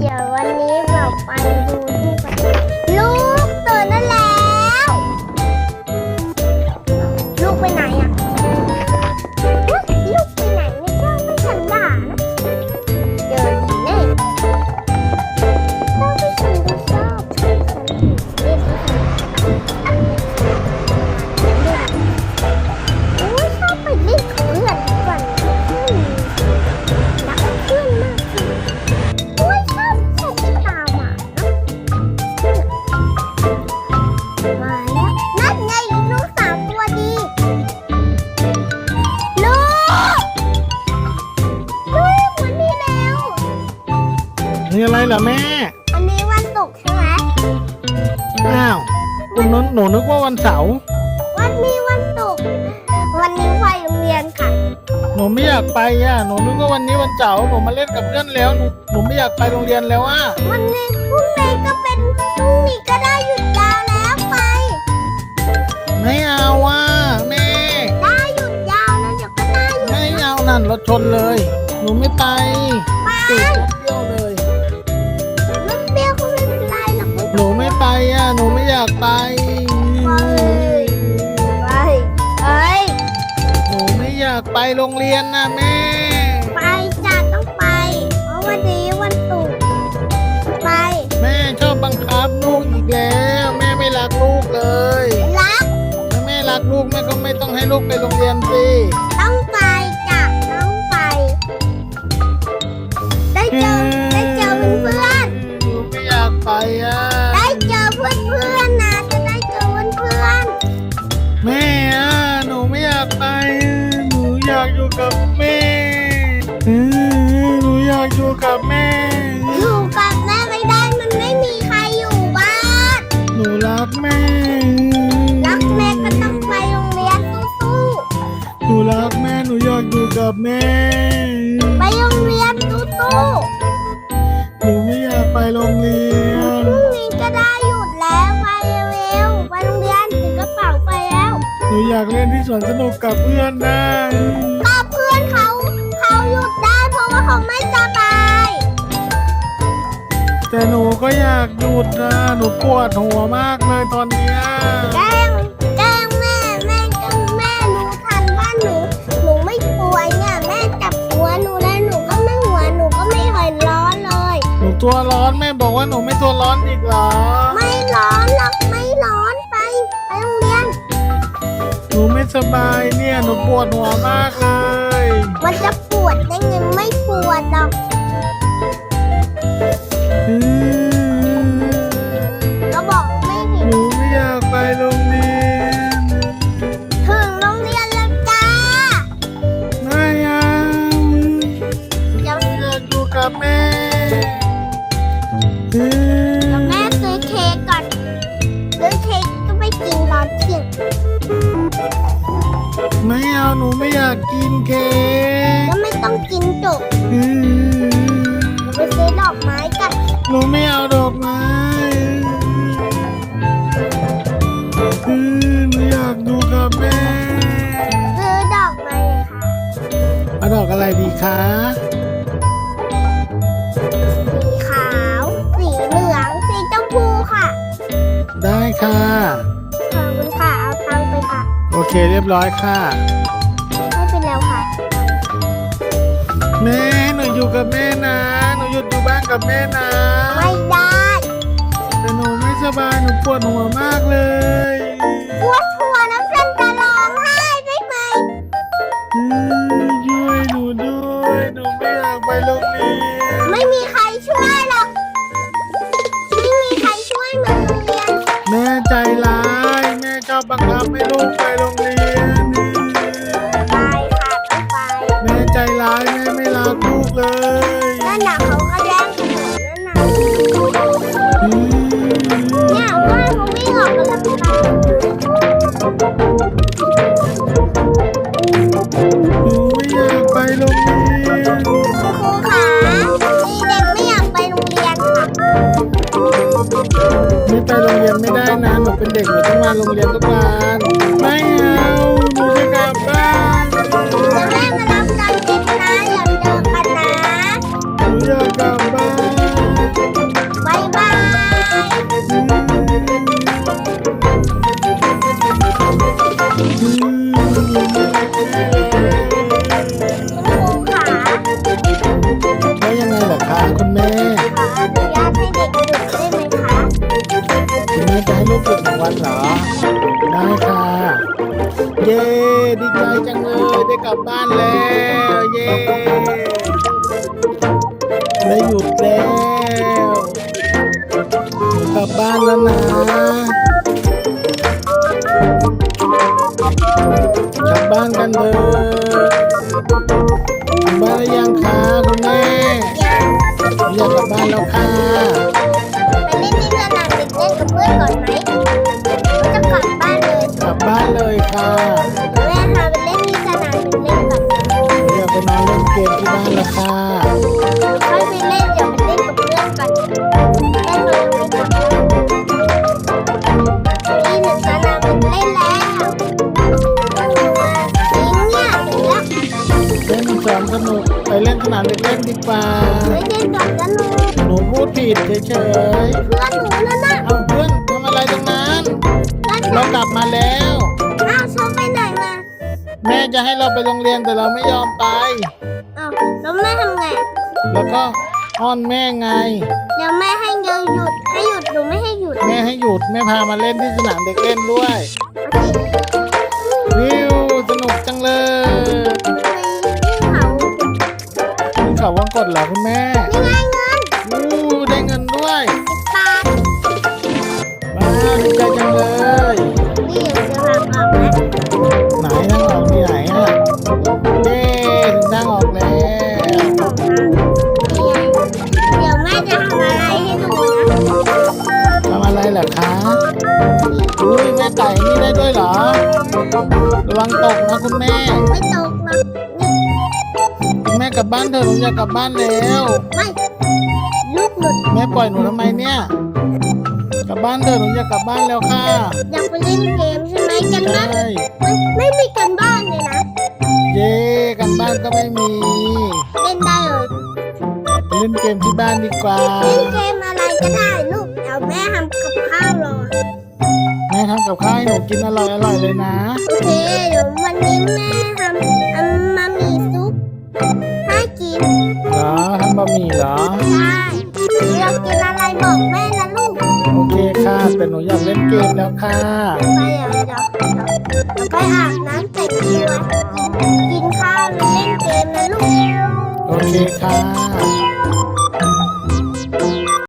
เดี๋ยววันนี้เราไป อะไรเหรอแม่วันนี้วันศุกร์ใช่ไหมอ้าวคุณนนหนูนึกว่าวันเสาร์วันนี้วันศุกร์วันนี้ไปโรงเรียนค่ะ หนูไม่อยากไปอะหนูนึกว่าวันนี้วันเสาร์หนูมาเล่นกับเพื่อนแล้วหนูหนูไม่อยากไปโรงเรียนแล้วอะวันนี้พรุ่งนี้ก็เป็นพรุ่งนี้ก็ได้หยุดยาวแล้วไป ไม่เอาอะแม่ได้หยุดยาวนะเดี๋ยวก็ได้หยุดไม่เอานั่นรถชนเลย หนูไม่ไปไป ติด อะ หนูไม่อยากไป ไปไปเอ้ยหนูไม่อยากไปโรงเรียนนะแม่ ไปจ้ะต้องไป เพราะวันนี้วันศุกร์ไป แม่ชอบบังคับลูกอีกแล้ว แม่ไม่รักลูกเลย รัก ถ้าแม่รักลูกแม่ก็ไม่ต้องให้ลูกไปโรงเรียนสิ กอยู่กับแม่เออหนูอยากอยู่กับแม่ๆอยู่กับแม่ไม่ได้มันไม่มีใครอยู่บ้านหนูรักแม่ รักแม่ก็ต้องไปโรงเรียนสู้หนูรักแม่หนูอยากอยู่กับแม่ ๆไปโรงเรียนสู้หนูไม่อยากไปโรงเรียๆนพรุ่งนี้ก็ได้หยุดแล้วไปเร็วๆไปโรงเรียนถือกระเป๋าไปแล้ว หนูอยากเล่นที่สวนสนุกกับเพื่อนนะก็เแต่หนูก็อยากหยุดนะ หนูปวดหัวมากเลยตอนเนี้ยแกล้งแกล้งแม่แม่ก็แม่รู้ทันว่าหนู หนูไม่ป่วยเนี่ยแม่จับหัวหนูแล้วหนูก็ไม่หัวหนูก็ไม่เห็นร้อนเลย หนูตัวร้อนแม่บอกว่าหนูไม่ตัวร้อนอีกเหรอ ไม่ร้อนหรอกไม่ร้อนไปไปโรงเรียน หนูไม่สบายเนี่ย หนูปวดหัวมากเลย มันจะปวดได้ไงไม่ปวดหรอก อืเดี๋ยวมแม่ซื้อเค้กก่อนซื้อเค้กก็ไปกินตอนเที่ยงไม่เอาหนูไม่อยากกินเค้กก็ไม่ต้องกินจบอืมเดี๋ยวไปซื้อดอกไม้กันหนูไม่เอาดอกไม้อืมหนูอยากอยู่กับแม่ซื้อดอกไม้เลยค่ะเอาดอกอะไรดีคะ เคเรียบร้อยค่ะให้ไปแล้วค่ะ แม่หนูอยู่กับแม่นะหนูหยุดอยู่บ้านกับแม่นะไม่ได้แต่หนูไม่สบายหนูปวดหัวมากเลยปวดหัวน้ำเส้นจะร้องไห้ได้ไหมอืมช่วยหนูด้วยหนูไม่อยากไปโรงเรียนไม่มีใครช่วยหรอกไม่มีใครช่วยมาโรงเรียนแม่ใจร้ายแม่ชอบบังคับให้ลูกไปโรง รงเรียนไม่ได้นะหนูเป็นเด็กหนูต้องมาโรงเรียนทุกวัน วันเหรอ ได้ค่ะ เย้ดีใจจังเลยได้กลับบ้านแล้ว เย้ได้หยุดแล้วกลับบ้านแล้วนะกลับบ้านกันเถอะกลับบ้านยังคะ ไปเล่นสนามเด็กเล่นดีกว่าไม่เล่นกับกันหนูหนูพูดผิดเฉยเพื่อนหนูนั่นน่ะๆเอาเพื่อนทำอะไรตรงนั้น เพื่อนเรากลับมาแล้ว อ้าวชอบไปไหนมาแม่จะให้เราไปโรงเรียนแต่เราไม่ยอมไป อ้าวแล้วแม่ทำไงแล้วก็อ้อนแม่ไง เดี๋ยวแม่ให้เยอะหยุดให้หยุดหนูไม่ให้หยุดแม่ให้หยุดแม่พามาเล่นที่สนามเด็กเล่นด้วยโอเควิวสนุกจังเลย กดเหรอคุณแม่นี่ไงเงินอู้ได้เงินด้วยบาทว้าวดีใจจังเลย นี่เดี๋ยวจะรับออกนะไหนทางออกที่ไหนอะเย้ถึงทางออกแล้วสองทางนี่ไงเดี๋ยวแม่จะทำอะไรให้ดูนะทำอะไรเหรอคะอุ้ยแม่ไก่นี่ได้ด้วยเหรอ ระวังตกนะคุณแม่ ไม่ตกหรอกนี่คุณแม่ กลับบ้านเถอะหนูอยากกลับบ้านแล้วไม่ลูกหลุดแม่ปล่อยหนูทำไมเนี่ย กลับบ้านเถอะหนูอยากกลับบ้านแล้วค่ะอยากไปเล่นเกมใช่ไหมกันใช่บ้านไม่ไม่มีกันบ้านเลยนะเย้กันบ้านก็ไม่มี เล่นได้เลยไปเล่นเกมที่บ้านดีกว่าเล่นเกมอะไรก็ได้ลูกเดี๋ยวแม่ทำกับข้าวรอแม่ทำกับข้าวให้หนูกินอร่อยอร่อยๆเลยนะโอเคเดี๋ยววันนี้แม่ทำอันมามีซุปให้กิน เหรอทำบะหมี่เหรอ ใช่เรากินอะไรบอกแม่นะลูก โอเคค่ะ แต่หนูอยากเล่นเกมแล้วค่ะ ไปเดี๋ยวเดี๋ยวเดี๋ยวเดี๋ยวไปอาบน้ำแต่งตัวกินข้าวแล้วเล่นเกมนะลูก โอเคค่ะ